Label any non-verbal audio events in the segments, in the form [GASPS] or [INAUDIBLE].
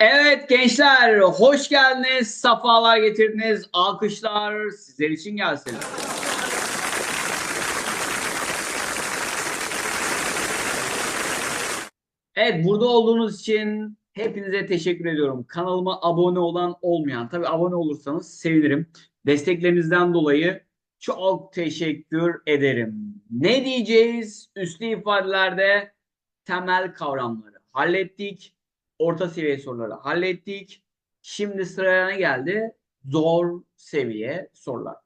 Evet gençler, hoş geldiniz, safalar getirdiniz, alkışlar sizler için gelsin. Evet, burada olduğunuz için hepinize teşekkür ediyorum. Kanalıma abone olan olmayan, tabii abone olursanız sevinirim. Desteklerinizden dolayı çok teşekkür ederim. Ne diyeceğiz? Üslü ifadelerde temel kavramları hallettik. Orta seviye soruları hallettik. Şimdi sıraya ne geldi? Zor seviye sorular.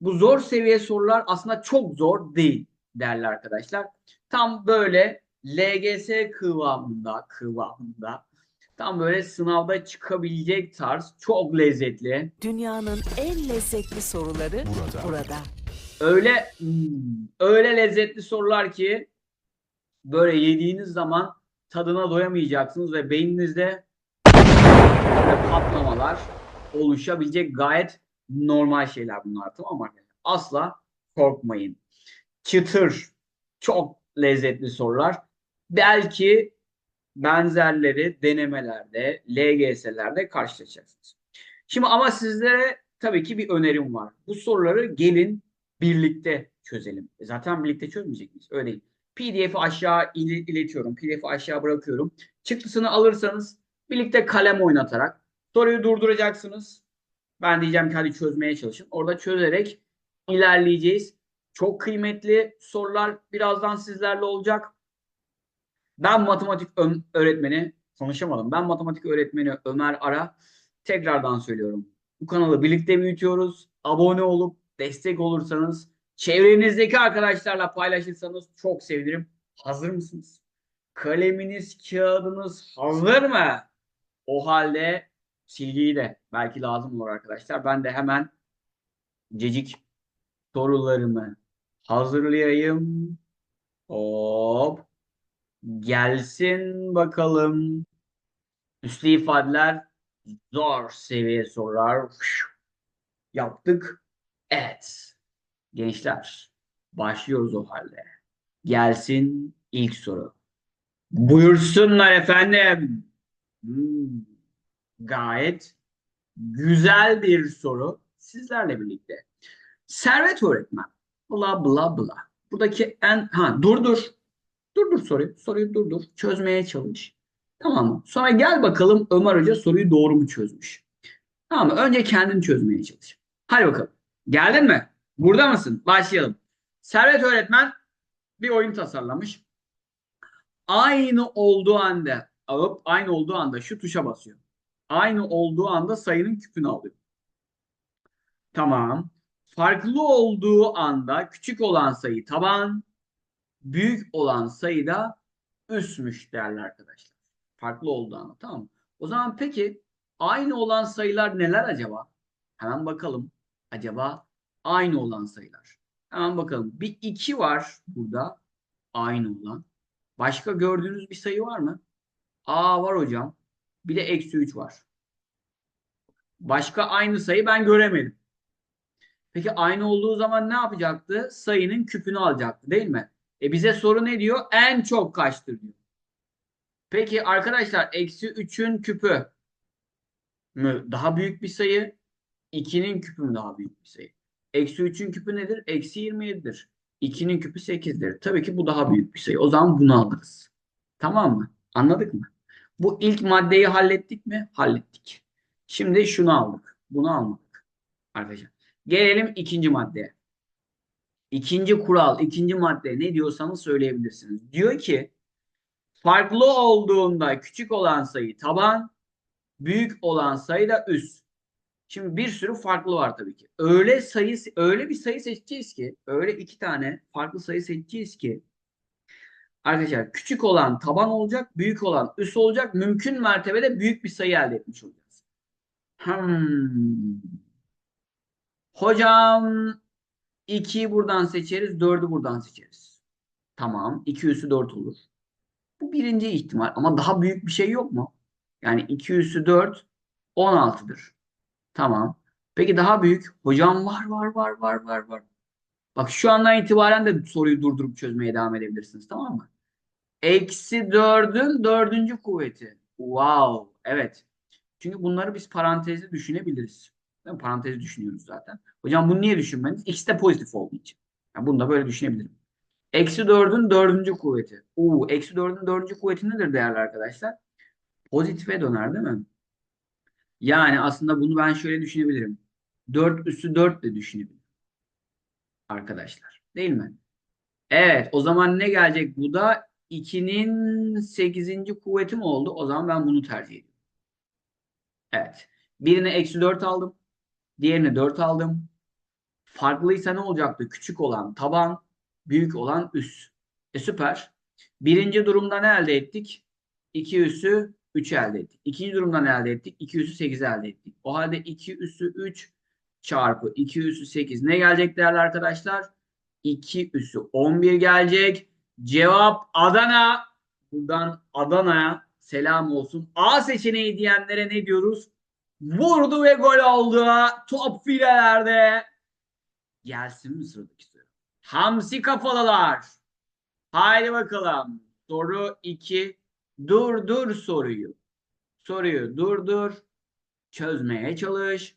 Bu zor seviye sorular aslında çok zor değil değerli arkadaşlar. Tam böyle LGS kıvamında, kıvamında tam böyle sınavda çıkabilecek tarz çok lezzetli. Dünyanın en lezzetli soruları Burada. burada. Öyle hmm, öyle lezzetli sorular ki böyle yediğiniz zaman tadına doyamayacaksınız ve beyninizde patlamalar oluşabilecek gayet normal şeyler bunlar tamam mı? Asla korkmayın. Çıtır, çok lezzetli sorular. Belki benzerleri denemelerde, LGS'lerde karşılaşacaksınız. Şimdi ama sizlere tabii ki bir önerim var. Bu soruları gelin birlikte çözelim. E Zaten birlikte çözmeyecek miyiz? Öyle değil. PDF'i aşağı il- iletiyorum. PDF'i aşağı bırakıyorum. Çıktısını alırsanız birlikte kalem oynatarak soruyu durduracaksınız. Ben diyeceğim ki hadi çözmeye çalışın. Orada çözerek ilerleyeceğiz. Çok kıymetli sorular birazdan sizlerle olacak. Ben matematik öğretmeni konuşamadım. Ben matematik öğretmeni Ömer Ara. Tekrardan söylüyorum. Bu kanalı birlikte büyütüyoruz. Abone olup destek olursanız, çevrenizdeki arkadaşlarla paylaşırsanız çok sevinirim. Hazır mısınız? Kaleminiz, kağıdınız hazır mı? O halde silgiyi de belki lazım olur arkadaşlar. Ben de hemen cecik sorularımı hazırlayayım. Hop. Gelsin bakalım. Üslü ifadeler zor seviye sorular. Yaptık. Evet. Gençler başlıyoruz o halde. Gelsin ilk soru. Buyursunlar efendim. Hmm, gayet güzel bir soru sizlerle birlikte. Servet öğretmen. Bla bla bla. Buradaki en ha dur dur. Dur dur soruyu. Soruyu dur dur. Çözmeye çalış. Tamam mı? Sonra gel bakalım Ömer Hoca soruyu doğru mu çözmüş? Tamam mı? Önce kendin çözmeye çalış. Hadi bakalım. Geldin mi? Burada mısın? Başlayalım. Servet öğretmen bir oyun tasarlamış. Aynı olduğu anda alıp aynı olduğu anda şu tuşa basıyor. Aynı olduğu anda sayının küpünü alıyor. Tamam. Farklı olduğu anda küçük olan sayı taban, büyük olan sayı da üstmüş değerli arkadaşlar. Farklı olduğu anda tamam? O zaman peki aynı olan sayılar neler acaba? Hemen bakalım. Acaba aynı olan sayılar. Hemen bakalım. Bir 2 var burada. Aynı olan. Başka gördüğünüz bir sayı var mı? Aa var hocam. Bir de eksi 3 var. Başka aynı sayı ben göremedim. Peki aynı olduğu zaman ne yapacaktı? Sayının küpünü alacaktı değil mi? E bize soru ne diyor? En çok kaçtır diyor. Peki arkadaşlar eksi 3'ün küpü mü daha büyük bir sayı? 2'nin küpü mü daha büyük bir sayı? Eksi 3'ün küpü nedir? Eksi 27'dir. 2'nin küpü 8'dir. Tabii ki bu daha büyük bir sayı. O zaman bunu alırız. Tamam mı? Anladık mı? Bu ilk maddeyi hallettik mi? Hallettik. Şimdi şunu aldık. Bunu almadık. Arkadaşlar. Gelelim ikinci maddeye. İkinci kural, ikinci madde ne diyorsanız söyleyebilirsiniz. Diyor ki farklı olduğunda küçük olan sayı taban, büyük olan sayı da üst. Şimdi bir sürü farklı var tabii ki. Öyle sayı öyle bir sayı seçeceğiz ki, öyle iki tane farklı sayı seçeceğiz ki arkadaşlar küçük olan taban olacak, büyük olan üst olacak. Mümkün mertebede büyük bir sayı elde etmiş olacağız. Hmm. Hocam 2'yi buradan seçeriz, 4'ü buradan seçeriz. Tamam, 2 üssü 4 olur. Bu birinci ihtimal ama daha büyük bir şey yok mu? Yani 2 üssü 4 16'dır. Tamam. Peki daha büyük? Hocam var var var var var var. Bak şu andan itibaren de soruyu durdurup çözmeye devam edebilirsiniz tamam mı? Eksi 4'ün dördüncü kuvveti. Wow. Evet. Çünkü bunları biz parantezde düşünebiliriz. Değil mi? Parantezi düşünüyoruz zaten. Hocam bunu niye düşünmeniz? İkisi de pozitif olduğu için. Yani bunu da böyle düşünebilirim. Eksi 4'ün dördüncü kuvveti. Uu, eksi 4'ün dördüncü kuvveti nedir değerli arkadaşlar? Pozitife döner değil mi? Yani aslında bunu ben şöyle düşünebilirim. 4 üssü 4 de düşünebilirim. Arkadaşlar. Değil mi? Evet. O zaman ne gelecek? Bu da 2'nin 8. kuvveti mi oldu? O zaman ben bunu tercih ediyorum. Evet. Birine eksi 4 aldım. Diğerine 4 aldım. Farklıysa ne olacaktı? Küçük olan taban, büyük olan üs. E süper. Birinci durumda ne elde ettik? 2 üssü 3 elde ettik. İkinci durumda ne elde ettik? 2 üssü 8 elde ettik. O halde 2 üssü 3 çarpı 2 üssü 8 ne gelecek değerli arkadaşlar? 2 üssü 11 gelecek. Cevap Adana. Buradan Adana'ya selam olsun. A seçeneği diyenlere ne diyoruz? Vurdu ve gol oldu. Top filelerde. Gelsin mi sıradaki soru? Hamsi kafalılar. Haydi bakalım. Soru 2. Dur dur soruyu. Soruyu durdur. Çözmeye çalış.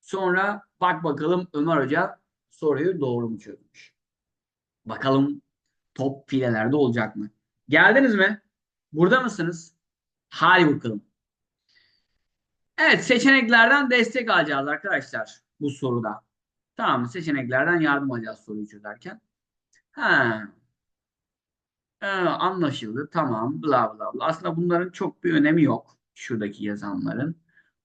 Sonra bak bakalım Ömer Hoca soruyu doğru mu çözmüş. Bakalım top filelerde olacak mı? Geldiniz mi? Burada mısınız? Hadi bakalım. Evet seçeneklerden destek alacağız arkadaşlar bu soruda. Tamam? Seçeneklerden yardım alacağız soruyu çözerken. Ha. Ee, anlaşıldı. Tamam. Bla bla bla. Aslında bunların çok bir önemi yok. Şuradaki yazanların.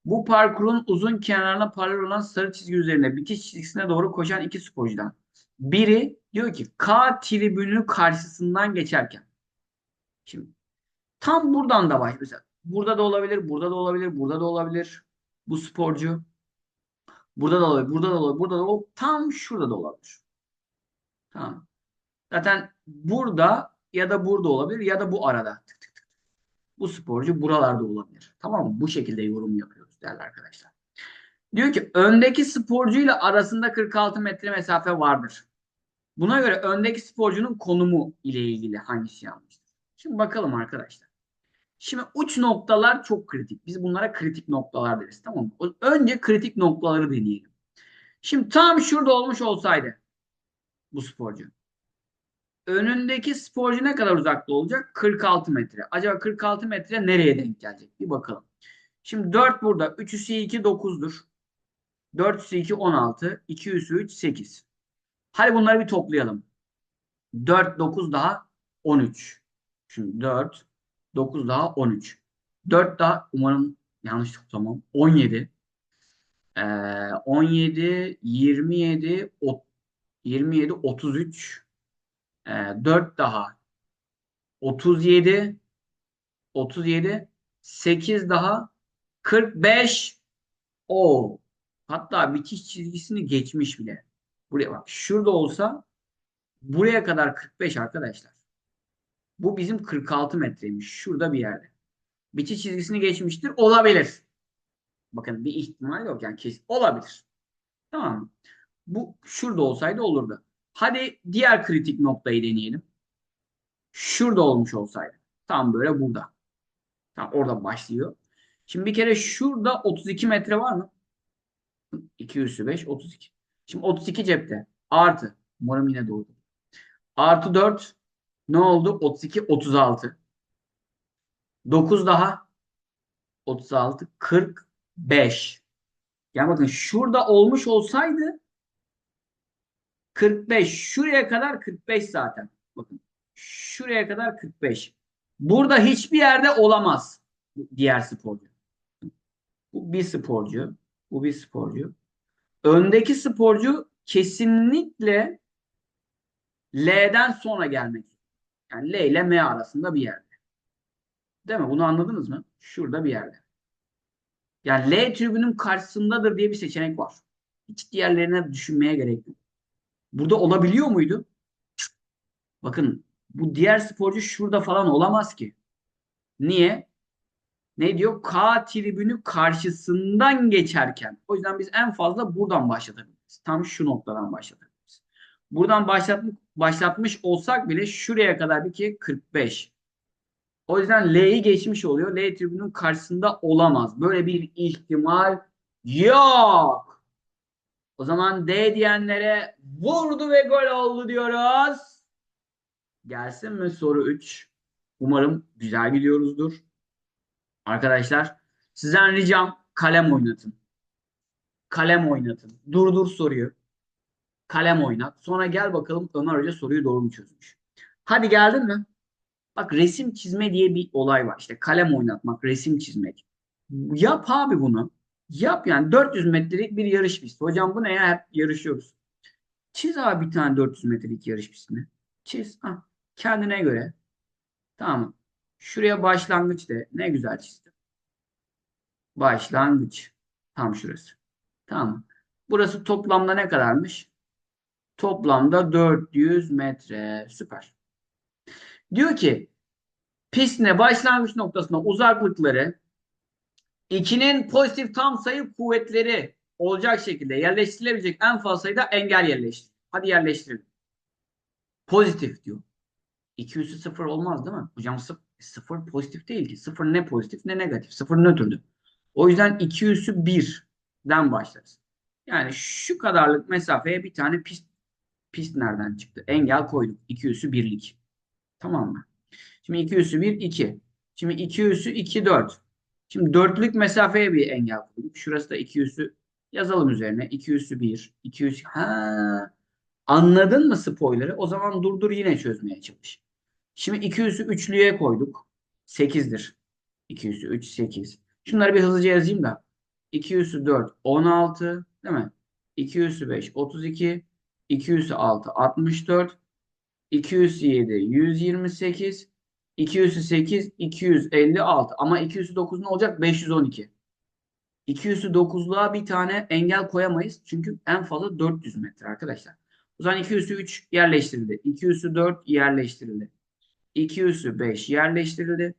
Bu parkurun uzun kenarına paralel olan sarı çizgi üzerine bitiş çizgisine doğru koşan iki sporcudan. Biri diyor ki K tribünü karşısından geçerken. Şimdi tam buradan da baş. Mesela burada da olabilir, burada da olabilir, burada da olabilir. Bu sporcu. Burada da olabilir, burada da olabilir, burada da olabilir. Tam şurada da olabilir. Tamam. Zaten burada ya da burada olabilir ya da bu arada. Tık tık tık. Bu sporcu buralarda olabilir. Tamam mı? Bu şekilde yorum yapıyoruz değerli arkadaşlar. Diyor ki öndeki sporcuyla arasında 46 metre mesafe vardır. Buna göre öndeki sporcunun konumu ile ilgili hangisi yanlıştır? Şimdi bakalım arkadaşlar. Şimdi uç noktalar çok kritik. Biz bunlara kritik noktalar deriz. Tamam mı? Önce kritik noktaları deneyelim. Şimdi tam şurada olmuş olsaydı bu sporcu. Önündeki sporcu ne kadar uzakta olacak? 46 metre. Acaba 46 metre nereye denk gelecek? Bir bakalım. Şimdi 4 burada. 3 üssü 2 9'dur. 4 üssü 2 16. 2 üssü 3 8. Hadi bunları bir toplayalım. 4 9 daha 13. Şimdi 4 9 daha 13. 4 daha umarım yanlış tutmam. 17. Ee, 17 27 ot- 27 33 ee, 4 daha 37 37 8 daha 45 o hatta bitiş çizgisini geçmiş bile. Buraya bak. Şurada olsa buraya kadar 45 arkadaşlar. Bu bizim 46 metreymiş. Şurada bir yerde. Bitiş çizgisini geçmiştir. Olabilir. Bakın bir ihtimal yok yani kesin. Olabilir. Tamam mı? Bu şurada olsaydı olurdu. Hadi diğer kritik noktayı deneyelim. Şurada olmuş olsaydı. Tam böyle burada. Tam orada başlıyor. Şimdi bir kere şurada 32 metre var mı? 2 üssü 5 32. Şimdi 32 cepte. Artı. Umarım yine doğru. Artı 4 ne oldu? 32 36. 9 daha 36 45. Yani bakın şurada olmuş olsaydı 45. Şuraya kadar 45 zaten. Bakın. Şuraya kadar 45. Burada hiçbir yerde olamaz diğer sporcu. Bu bir sporcu. Bu bir sporcu. Öndeki sporcu kesinlikle L'den sonra gelmek. Yani L ile M arasında bir yerde. Değil mi? Bunu anladınız mı? Şurada bir yerde. Yani L tribünün karşısındadır diye bir seçenek var. Hiç diğerlerine düşünmeye gerek yok. Burada olabiliyor muydu? Bakın bu diğer sporcu şurada falan olamaz ki. Niye? Ne diyor? K tribünü karşısından geçerken. O yüzden biz en fazla buradan başlatabiliriz. Tam şu noktadan başlatabiliriz. Buradan başlatmış, başlatmış olsak bile şuraya kadar bir ki 45. O yüzden L'yi geçmiş oluyor. L tribünün karşısında olamaz. Böyle bir ihtimal yok. O zaman D diyenlere vurdu ve gol oldu diyoruz. Gelsin mi soru 3? Umarım güzel gidiyoruzdur. Arkadaşlar sizden ricam kalem oynatın. Kalem oynatın. Durdur soruyu. Kalem oynat. Sonra gel bakalım Ömer Hoca soruyu doğru mu çözmüş. Hadi geldin mi? Bak resim çizme diye bir olay var. İşte kalem oynatmak, resim çizmek. Yap abi bunu. Yap yani 400 metrelik bir yarış pisti. Hocam bu ne ya? Hep yarışıyoruz. Çiz abi bir tane 400 metrelik yarış pistini. Çiz. Ha. Kendine göre. Tamam. Şuraya başlangıç de. Ne güzel çizdim. Başlangıç. Tam şurası. Tamam. Burası toplamda ne kadarmış? Toplamda 400 metre. Süper. Diyor ki pistin başlangıç noktasına uzaklıkları 2'nin pozitif tam sayı kuvvetleri olacak şekilde yerleştirilebilecek en fazla sayıda engel yerleştir. Hadi yerleştirelim. Pozitif diyor. 2 üssü 0 olmaz değil mi? Hocam 0 pozitif değil ki. 0 ne pozitif ne negatif. 0 nötrdü. O yüzden 2 üssü 1'den başlarız. Yani şu kadarlık mesafeye bir tane pist, pist nereden çıktı? Engel koyduk. 2 üssü 1'lik. Tamam mı? Şimdi 2 üssü 1, 2. Şimdi 2 üssü 2, 4. Şimdi dörtlük mesafeye bir engel koyduk. Şurası da 2 üssü yazalım üzerine. 2 üssü 1, 2 üssü... Ha, anladın mı spoiler'ı? O zaman durdur yine çözmeye çalış. Şimdi 2 üssü üçlüye koyduk. 8'dir. 2 üssü 3, 8. Şunları bir hızlıca yazayım da. 2 üssü 4, 16. Değil mi? 2 üssü 5, 32. 2 üssü 6, 64. 207 128 208 256 ama 209 ne olacak? 512. 209'luğa bir tane engel koyamayız. Çünkü en fazla 400 metre arkadaşlar. O zaman 203 yerleştirildi. 204 yerleştirildi. 205 yerleştirildi.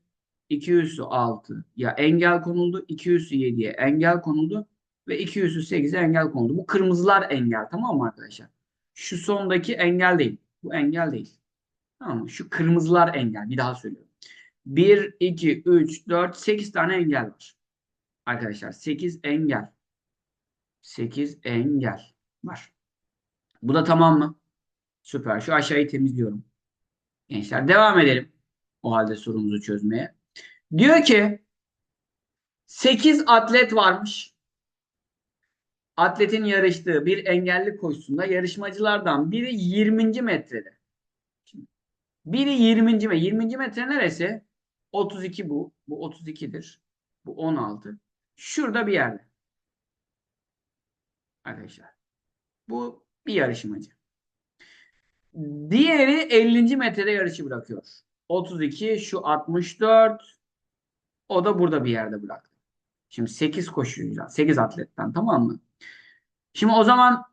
206 ya engel konuldu. 207'ye engel konuldu. Ve 208'e engel konuldu. Bu kırmızılar engel tamam mı arkadaşlar? Şu sondaki engel değil. Bu engel değil. Tamam? Şu kırmızılar engel. Bir daha söylüyorum. 1, 2, 3, 4, 8 tane engel var. Arkadaşlar 8 engel. 8 engel var. Bu da tamam mı? Süper. Şu aşağıyı temizliyorum. Gençler devam edelim. O halde sorumuzu çözmeye. Diyor ki 8 atlet varmış. Atletin yarıştığı bir engelli koşusunda yarışmacılardan biri 20. metrede. Biri 20. ve 20. metre neresi? 32 bu. Bu 32'dir. Bu 16. Şurada bir yerde. Arkadaşlar. Bu bir yarışmacı. Diğeri 50. metrede yarışı bırakıyor. 32 şu 64 o da burada bir yerde bıraktı. Şimdi 8 koşucudan, 8 atletten tamam mı? Şimdi o zaman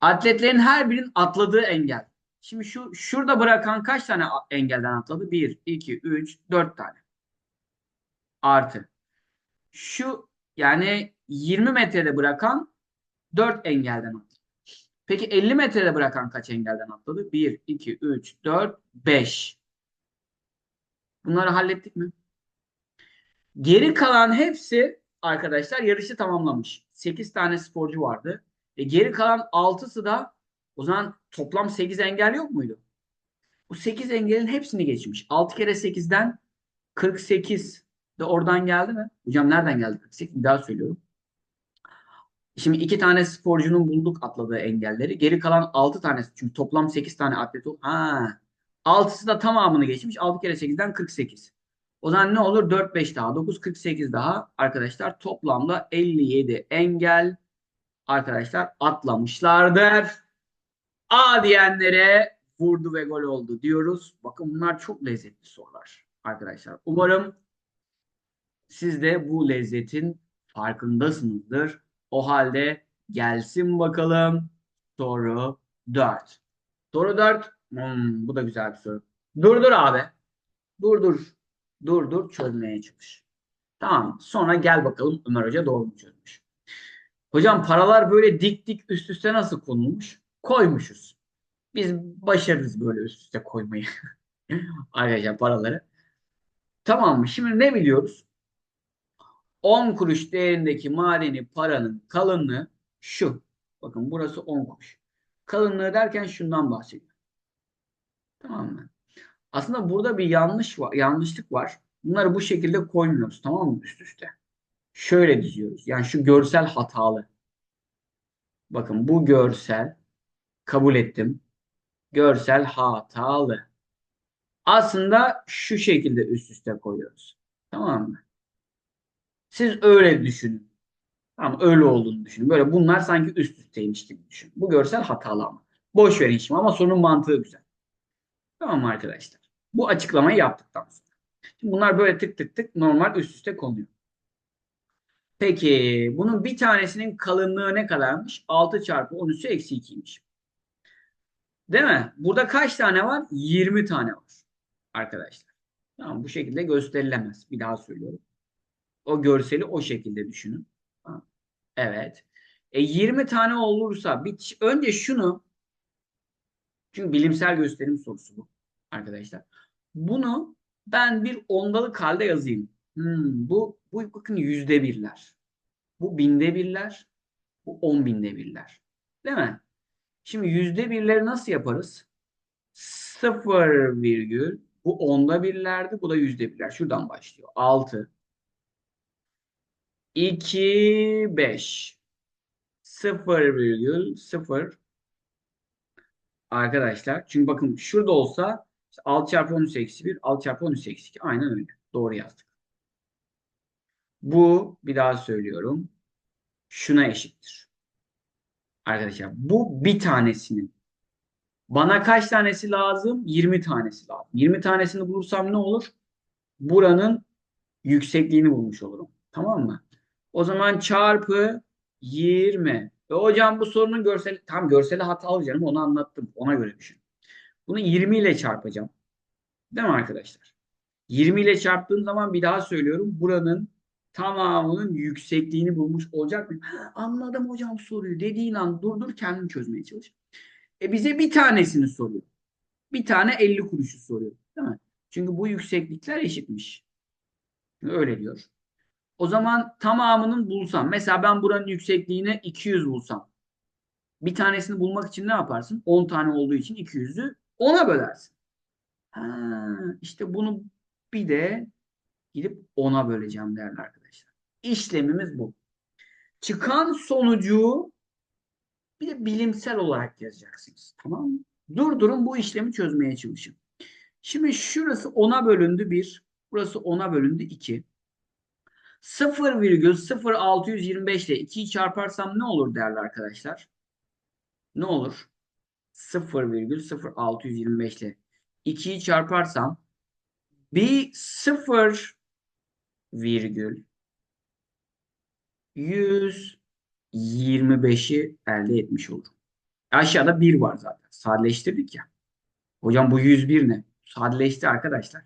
atletlerin her birinin atladığı engel. Şimdi şu şurada bırakan kaç tane engelden atladı? 1, 2, 3, 4 tane. Artı. Şu yani 20 metrede bırakan 4 engelden atladı. Peki 50 metrede bırakan kaç engelden atladı? 1, 2, 3, 4, 5. Bunları hallettik mi? Geri kalan hepsi arkadaşlar yarışı tamamlamış. 8 tane sporcu vardı. E geri kalan 6'sı da o zaman toplam 8 engel yok muydu? Bu 8 engelin hepsini geçmiş. 6 kere 8'den 48 de oradan geldi mi? Hocam nereden geldi 48? Bir daha söylüyorum. Şimdi iki tane sporcunun bulduk atladığı engelleri. Geri kalan 6 tanesi. Çünkü toplam 8 tane atlet oldu. Ha. 6'sı da tamamını geçmiş. 6 kere 8'den 48. O zaman ne olur? 4, 5 daha. 9, 48 daha. Arkadaşlar toplamda 57 engel arkadaşlar atlamışlardır. A diyenlere vurdu ve gol oldu diyoruz. Bakın bunlar çok lezzetli sorular arkadaşlar. Umarım siz de bu lezzetin farkındasınızdır. O halde gelsin bakalım soru 4. Soru 4. Hmm, bu da güzel bir soru. Dur dur abi. Dur dur. Dur dur çözmeye çalış. Tamam. Sonra gel bakalım Ömer Hoca doğru mu çözmüş. Hocam paralar böyle dik dik üst üste nasıl konulmuş? Koymuşuz. Biz başarırız böyle üst üste koymayı. [LAUGHS] Arkadaşlar paraları. Tamam mı? Şimdi ne biliyoruz? 10 kuruş değerindeki madeni paranın kalınlığı şu. Bakın burası 10 kuruş. Kalınlığı derken şundan bahsediyor. Tamam mı? Aslında burada bir yanlış var, yanlışlık var. Bunları bu şekilde koymuyoruz tamam mı üst üste? Şöyle diziyoruz. Yani şu görsel hatalı. Bakın bu görsel kabul ettim. Görsel hatalı. Aslında şu şekilde üst üste koyuyoruz. Tamam mı? Siz öyle düşünün. Tamam öyle olduğunu düşünün. Böyle bunlar sanki üst üsteymiş gibi düşünün. Bu görsel hatalı ama. Boş verin şimdi ama sorunun mantığı güzel. Tamam mı arkadaşlar? Bu açıklamayı yaptıktan sonra. Şimdi bunlar böyle tık tık tık normal üst üste konuyor. Peki bunun bir tanesinin kalınlığı ne kadarmış? 6 çarpı 10 üssü eksi 2'ymiş. Değil mi? Burada kaç tane var? 20 tane var arkadaşlar. Tamam bu şekilde gösterilemez. Bir daha söylüyorum. O görseli o şekilde düşünün. Evet. E 20 tane olursa bir, önce şunu çünkü bilimsel gösterim sorusu bu arkadaşlar. Bunu ben bir ondalık halde yazayım. Hmm, bu, bu bakın yüzde birler. Bu binde birler. Bu on binde birler. Değil mi? Şimdi yüzde birleri nasıl yaparız? Sıfır virgül. Bu onda birlerdi. Bu da yüzde birler. Şuradan başlıyor. Altı. 2, 5. 0,0 Arkadaşlar çünkü bakın şurada olsa işte 6 çarpı 13 eksi 1 6 çarpı 13 eksi 2 aynen öyle. Doğru yazdık. Bu bir daha söylüyorum. Şuna eşittir. Arkadaşlar bu bir tanesinin. Bana kaç tanesi lazım? 20 tanesi lazım. 20 tanesini bulursam ne olur? Buranın yüksekliğini bulmuş olurum. Tamam mı? O zaman çarpı 20. E hocam bu sorunun görseli tam görseli hatalı canım onu anlattım. Ona göre düşün. Bunu 20 ile çarpacağım. Değil mi arkadaşlar? 20 ile çarptığım zaman bir daha söylüyorum. Buranın tamamının yüksekliğini bulmuş olacak mı? [GASPS] Anladım hocam soruyu. Dediğin an durdur kendini çözmeye çalış. E bize bir tanesini soruyor. Bir tane 50 kuruşu soruyor. Değil mi? Çünkü bu yükseklikler eşitmiş. Öyle diyor. O zaman tamamının bulsam. Mesela ben buranın yüksekliğine 200 bulsam. Bir tanesini bulmak için ne yaparsın? 10 tane olduğu için 200'ü 10'a bölersin. Ha, işte bunu bir de gidip 10'a böleceğim değerli arkadaşlar. İşlemimiz bu. Çıkan sonucu bir bilimsel olarak yazacaksınız. Tamam mı? Durdurun bu işlemi çözmeye çalışın. Şimdi şurası 10'a bölündü 1. Burası 10'a bölündü 2. 0,0625 ile 2'yi çarparsam ne olur değerli arkadaşlar? Ne olur? 0,0625 ile 2'yi çarparsam bir 0 virgül 125'i elde etmiş olurum. Aşağıda 1 var zaten. Sadeleştirdik ya. Hocam bu 101 ne? Sadeleşti arkadaşlar.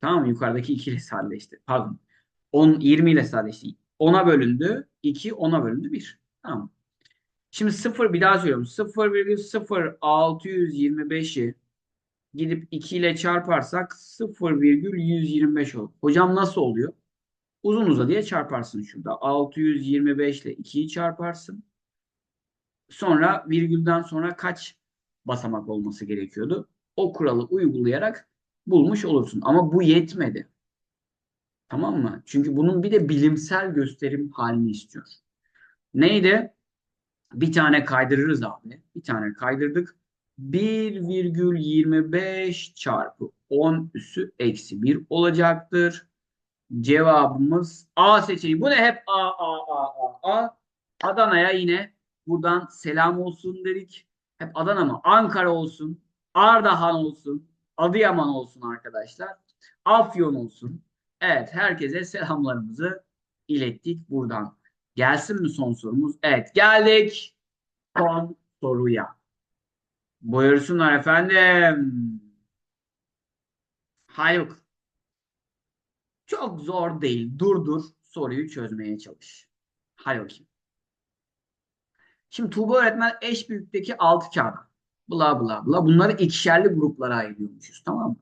Tamam mı? Yukarıdaki 2 ile sadeleşti. Pardon. 10, 20 ile sadeleşti. 10'a bölündü. 2, 10'a bölündü 1. Tamam. Şimdi 0 bir daha söylüyorum. 0,0625'i gidip 2 ile çarparsak 0,125 olur. Hocam nasıl oluyor? Uzun uzadıya çarparsın şurada. 625 ile 2'yi çarparsın. Sonra virgülden sonra kaç basamak olması gerekiyordu? O kuralı uygulayarak bulmuş olursun. Ama bu yetmedi. Tamam mı? Çünkü bunun bir de bilimsel gösterim halini istiyor. Neydi? Bir tane kaydırırız abi. Bir tane kaydırdık. 1,25 çarpı 10 üssü eksi 1 olacaktır. Cevabımız A seçeneği. Bu ne hep A, A, A, A, A. Adana'ya yine buradan selam olsun dedik. Hep Adana mı? Ankara olsun. Ardahan olsun. Adıyaman olsun arkadaşlar. Afyon olsun. Evet herkese selamlarımızı ilettik buradan. Gelsin mi son sorumuz? Evet geldik son soruya. Buyursunlar efendim. Haluk. Çok zor değil. Durdur soruyu çözmeye çalış. Hadi bakayım. Şimdi Tuğba öğretmen eş büyüklükteki 6 kağıt. Bla bla bla. Bunları ikişerli gruplara ayırıyormuşuz. Tamam mı?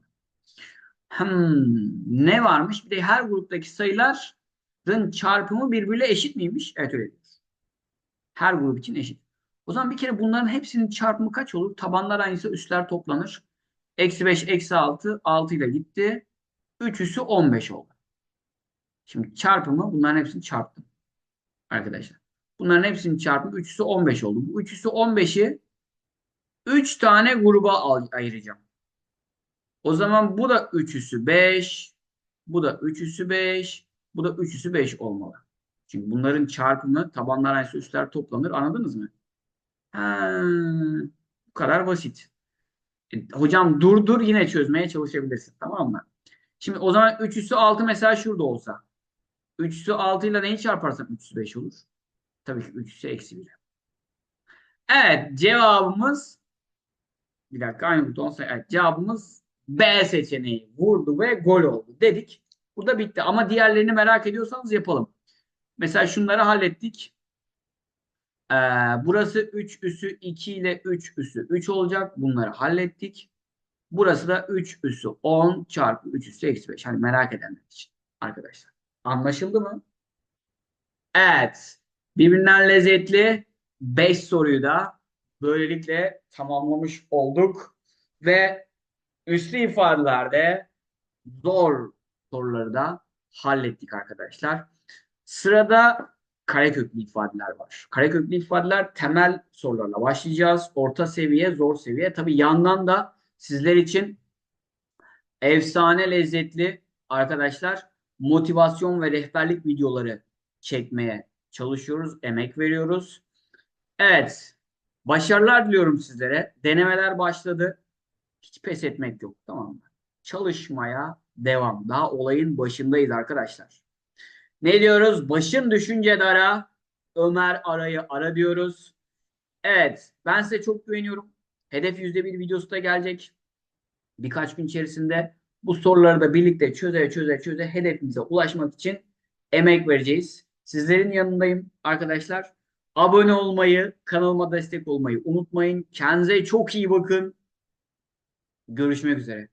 Hmm, ne varmış? Bir de her gruptaki sayıların çarpımı birbiriyle eşit miymiş? Evet öyle. Her grup için eşit. O zaman bir kere bunların hepsinin çarpımı kaç olur? Tabanlar aynıysa üstler toplanır. Eksi 5, eksi 6, 6 ile gitti. 3 üssü 15 oldu. Şimdi çarpımı bunların hepsini çarptım. Arkadaşlar. Bunların hepsinin çarpımı 3 üssü 15 oldu. Bu 3 üssü 15'i 3 tane gruba ayıracağım. O zaman bu da 3 üssü 5, bu da 3 üssü 5, bu da 3 üssü 5 olmalı. Çünkü bunların çarpımı tabanlar aynısı üstler toplanır. Anladınız mı? Ha, bu kadar basit. E, hocam dur dur yine çözmeye çalışabilirsin. Tamam mı? Şimdi o zaman 3 üssü 6 mesela şurada olsa. 3 üssü 6 ile neyi çarparsam 3 üssü 5 olur. Tabii ki 3 üssü eksi 1. Evet cevabımız bir dakika aynı buton evet, cevabımız B seçeneği. Vurdu ve gol oldu dedik. Bu da bitti. Ama diğerlerini merak ediyorsanız yapalım. Mesela şunları hallettik. Ee, burası 3 üssü 2 ile 3 üssü 3 olacak. Bunları hallettik. Burası da 3 üssü 10 çarpı 3 üssü eksi 5. Hani merak edenler için arkadaşlar. Anlaşıldı mı? Evet. Birbirinden lezzetli 5 soruyu da böylelikle tamamlamış olduk. Ve üslü ifadelerde zor soruları da hallettik arkadaşlar. Sırada kareköklü ifadeler var. Kareköklü ifadeler temel sorularla başlayacağız. Orta seviye, zor seviye. Tabii yandan da sizler için efsane lezzetli arkadaşlar motivasyon ve rehberlik videoları çekmeye çalışıyoruz, emek veriyoruz. Evet, başarılar diliyorum sizlere. Denemeler başladı. Hiç pes etmek yok, tamam mı? Çalışmaya devam. Daha olayın başındayız arkadaşlar. Ne diyoruz? Başın düşünce dara, Ömer arayı ara diyoruz. Evet, ben size çok güveniyorum. Hedef %1 videosu da gelecek. Birkaç gün içerisinde bu soruları da birlikte çöze çöze çöze hedefimize ulaşmak için emek vereceğiz. Sizlerin yanındayım arkadaşlar. Abone olmayı, kanalıma destek olmayı unutmayın. Kendinize çok iyi bakın. Görüşmek üzere.